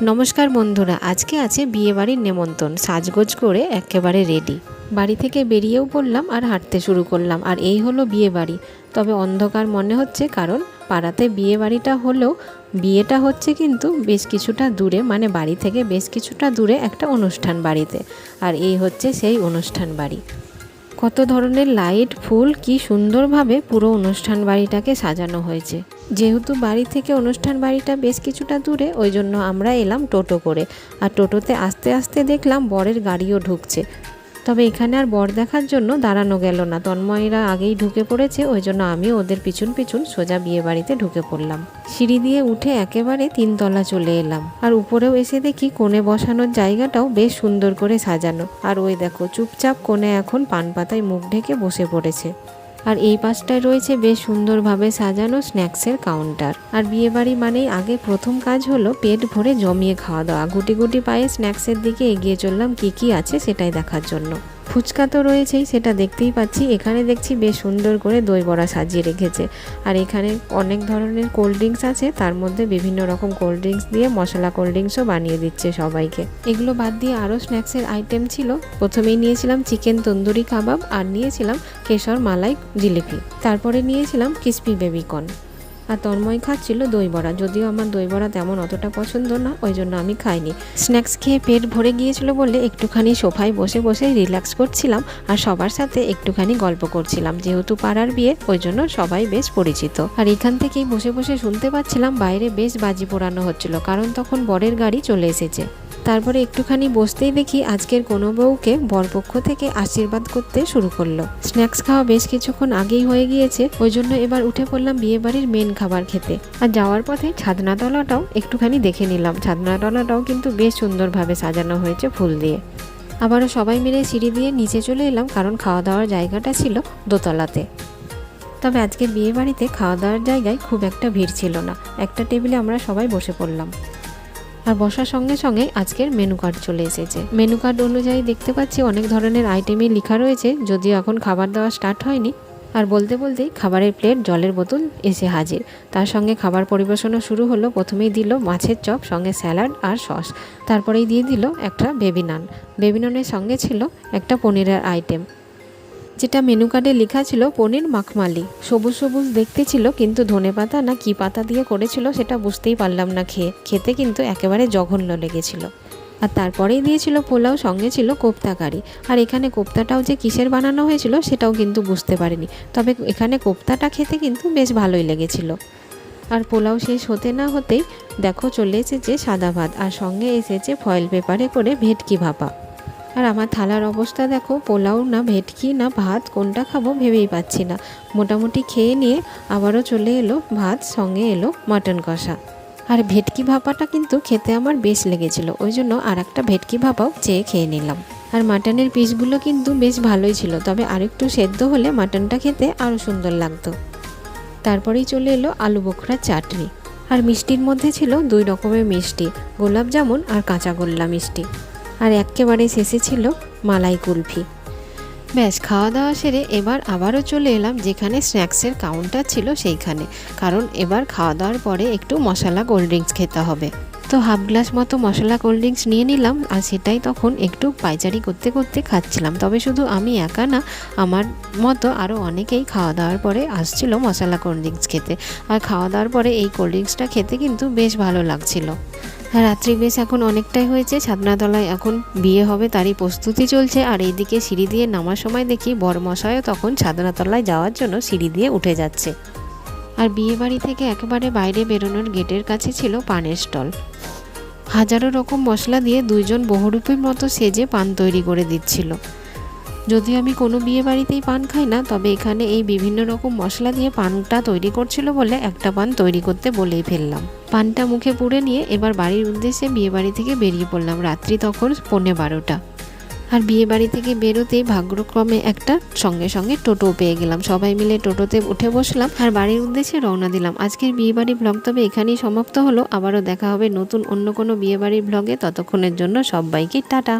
নমস্কার বন্ধুরা, আজকে আছে বিয়েবাড়ির নেমন্তন। সাজগোজ করে একেবারে রেডি বাড়ি থেকে বেরিয়েও পড়লাম আর হাঁটতে শুরু করলাম, আর এই হলো বিয়ে বাড়ি। তবে অন্ধকার মনে হচ্ছে কারণ পাড়াতে বিয়ে বাড়িটা হলেও বিয়েটা হচ্ছে কিন্তু বেশ কিছুটা দূরে মানে বাড়ি থেকে বেশ কিছুটা দূরে একটা অনুষ্ঠান বাড়িতে। আর এই হচ্ছে সেই অনুষ্ঠান বাড়ি। কত ধরনের লাইট, ফুল, কি সুন্দরভাবে পুরো অনুষ্ঠান বাড়িটাকে সাজানো হয়েছে। যেহেতু বাড়ি থেকে অনুষ্ঠান বাড়িটা বেশ কিছুটা দূরে, ওই জন্য আমরা এলাম টোটো করে। আর টোটোতে আস্তে আস্তে দেখলাম বরের গাড়িও ঢুকছে। তবে এখানে আর বর দেখার জন্য দাঁড়ানো গেল না। তন্ময়রা আগেই ঢুকে পড়েছে, ওই জন্য আমি ওদের পিছন পিছন সোজা বিয়ে বাড়িতে ঢুকে পড়লাম। সিঁড়ি দিয়ে উঠে একেবারে তিনতলা চলে এলাম। আর উপরেও এসে দেখি কোণে বসানোর জায়গাটাও বেশ সুন্দর করে সাজানো। আর ওই দেখো, চুপচাপ কোণে এখন পান পাতায় মুখ ঢেকে বসে পড়েছে। আর এই পাশটায় রয়েছে বেশ সুন্দরভাবে সাজানো স্ন্যাক্সের কাউন্টার। আর বিয়েবাড়ি মানেই আগে প্রথম কাজ হলো পেট ভরে জমিয়ে খাওয়া দাওয়া। গুটি গুটি পায়ে স্ন্যাক্সের দিকে এগিয়ে চললাম, কি কি আছে সেটাই দেখার জন্য। ফুচকা তো রয়েছেই, সেটা দেখতেই পাচ্ছি। এখানে দেখছি বেশ সুন্দর করে দই বড়া সাজিয়ে রেখেছে। আর এখানে অনেক ধরনের কোল্ড ড্রিঙ্কস আছে, তার মধ্যে বিভিন্ন রকম কোল্ড ড্রিঙ্কস দিয়ে মশলা কোল্ড ড্রিঙ্কসও বানিয়ে দিচ্ছে সবাইকে। এগুলো বাদ দিয়ে আরও স্ন্যাক্সের আইটেম ছিল। প্রথমেই নিয়েছিলাম চিকেন তন্দুরি কাবাব আর নিয়েছিলাম কেশর মালাই জিলিপি। তারপরে নিয়েছিলাম ক্রিসপি বেবিকর্ন আর তন্ময় খাচ্ছিল দই বড়া। যদিও আমার দই বড়া তেমন অতটা পছন্দ না, ওই জন্য আমি খাইনি। স্ন্যাক্স খেয়ে পেট ভরে গিয়েছিল বলে একটুখানি সোফায় বসে বসে রিল্যাক্স করছিলাম আর সবার সাথে একটুখানি গল্প করছিলাম। যেহেতু পাড়ার বিয়ে, ওই জন্য সবাই বেশ পরিচিত। আর এখান থেকেই বসে বসে শুনতে পাচ্ছিলাম বাইরে বেশ বাজি পোড়ানো হচ্ছিল, কারণ তখন বরের গাড়ি চলে এসেছে। তারপরে একটুখানি বসতেই দেখি আজকের কোনো বউকে বরপক্ষ থেকে আশীর্বাদ করতে শুরু করল। স্ন্যাক্স খাওয়া বেশ কিছুক্ষণ আগেই হয়ে গিয়েছে, ওই জন্য এবার উঠে পড়লাম বিয়ে বাড়ির মেন খাবার খেতে। আর যাওয়ার পথে ছাদনাতলাটাও একটুখানি দেখে নিলাম। ছাদনাতলাটাও কিন্তু বেশ সুন্দরভাবে সাজানো হয়েছে ফুল দিয়ে। আবারও সবাই মিলে সিঁড়ি দিয়ে নিচে চলে এলাম, কারণ খাওয়া দাওয়ার জায়গাটা ছিল দোতলাতে। তবে আজকে বিয়ে বাড়িতে খাওয়া দাওয়ার জায়গায় খুব একটা ভিড় ছিল না। একটা টেবিলে আমরা সবাই বসে পড়লাম। আর বসার সঙ্গে সঙ্গে আজকের মেনু কার্ড চলে এসেছে। মেনু কার্ড অনুযায়ী দেখতে পাচ্ছি অনেক ধরনের আইটেমই লেখা রয়েছে, যদিও এখন খাবার দেওয়া স্টার্ট হয়নি। আর বলতে বলতেই খাবারের প্লেট জলের বোতল এসে হাজির। তার সঙ্গে খাবার পরিবেশনও শুরু হলো, প্রথমেই দিল মাছের চপ, সঙ্গে স্যালাড আর সস। তারপরেই দিয়ে দিল একটা বেবি নান বেবি নানের সঙ্গে ছিল একটা পনিরের আইটেম যেটা মেনু কার্ডে লেখা ছিল পনির মাখমালি। সবুজ সবুজ দেখতে ছিল, কিন্তু ধনে পাতা না কি পাতা দিয়ে করেছিল সেটা বুঝতেই পারলাম না খেয়ে। খেতে কিন্তু একেবারে জঘন্য লেগেছিল। আর তারপরেই দিয়েছিল পোলাও, সঙ্গে ছিল কোপ্তা কারি। আর এখানে কোপ্তাটাও যে কিসের বানানো হয়েছিল সেটাও কিন্তু বুঝতে পারিনি। তবে এখানে কোপ্তাটা খেতে কিন্তু বেশ ভালোই লেগেছিল। আর পোলাও শেষ হতে না হতেই দেখো চলে এসেছে সাদা ভাত, আর সঙ্গে এসেছে ফয়েল পেপারে করে ভেটকি ভাপা। আর আমার থালার অবস্থা দেখো, পোলাও না ভেটকি না ভাত, কোনটা খাব ভেবেই পাচ্ছি না। মোটামুটি খেয়ে নিয়ে আবারও চলে এলো ভাত, সঙ্গে এলো মাটন কষা। আর ভেটকি ভাপাটা কিন্তু খেতে আমার বেশ লেগেছিল, ওই জন্য আর একটা ভেটকি ভাপাও চেয়ে খেয়ে নিলাম। আর মাটনের পিসগুলো কিন্তু বেশ ভালোই ছিল, তবে আরেকটু সেদ্ধ হলে মাটনটা খেতে আরও সুন্দর লাগতো। তারপরেই চলে এলো আলু বোখরার চাটনি। আর মিষ্টির মধ্যে ছিল দুই রকমের মিষ্টি, গোলাপ জামুন আর কাঁচা গোল্লা মিষ্টি। আর একেবারে শেষে ছিল মালাই কুলফি। ব্যাস খাওয়া দাওয়া সেরে এবার আবারও চলে এলাম যেখানে স্ন্যাক্সের কাউন্টার ছিল সেইখানে। কারণ এবার খাওয়া দাওয়ার পরে একটু মশলা কোল্ড ড্রিঙ্কস খেতে হবে। তো হাফ গ্লাস মতো মশলা কোল্ড ড্রিঙ্কস নিয়ে নিলাম আর সেটাই তখন একটু পাইচারি করতে করতে খাচ্ছিলাম। তবে শুধু আমি একা না, আমার মতো আরও অনেকেই খাওয়া দাওয়ার পরে আসছিল মশলা কোল্ড ড্রিঙ্কস খেতে। আর খাওয়া দাওয়ার পরে এই কোল্ড ড্রিঙ্কসটা খেতে কিন্তু বেশ ভালো লাগছিল। রাত্রি বেশ এখন অনেকটাই হয়েছে। ছাদনাতলায় এখন বিয়ে হবে তারই প্রস্তুতি চলছে। আর এইদিকে সিঁড়ি দিয়ে নামার সময় দেখি বরমশাইও তখন ছাদনাতলায় যাওয়ার জন্য সিঁড়ি দিয়ে উঠে যাচ্ছে। আর বিয়ে বাড়ি থেকে একেবারে বাইরে বেরোনোর গেটের কাছে ছিল পানের স্টল। হাজারো রকম মশলা দিয়ে দুইজন বহুরূপীর মতো সেজে পান তৈরি করে দিচ্ছিল। যদি আমি কোনো বিয়ে বাড়িতেই পান খাই না, তবে এখানে এই বিভিন্ন রকম মশলা দিয়ে পানটা তৈরি করছিল বলে একটা পান তৈরি করতে বলেই ফেললাম। পানটা মুখে পুড়ে নিয়ে এবার বাড়ির উদ্দেশ্যে বিয়ে বাড়ি থেকে বেরিয়ে পড়লাম রাত্রি তখন পৌনে বারোটা। আর বিয়ে বাড়ি থেকে বেরোতেই ভাগ্যক্রমে একটা সঙ্গে সঙ্গে টোটো পেয়ে গেলাম। সবাই মিলে টোটোতে উঠে বসলাম আর বাড়ির উদ্দেশ্যে রওনা দিলাম। আজকের বিয়ে বাড়ি ব্লগ তবে এখানেই সমাপ্ত হলো। আবারও দেখা হবে নতুন অন্য কোনো বিয়ে বাড়ির ব্লগে। ততক্ষণের জন্য সবাইকে টাটা।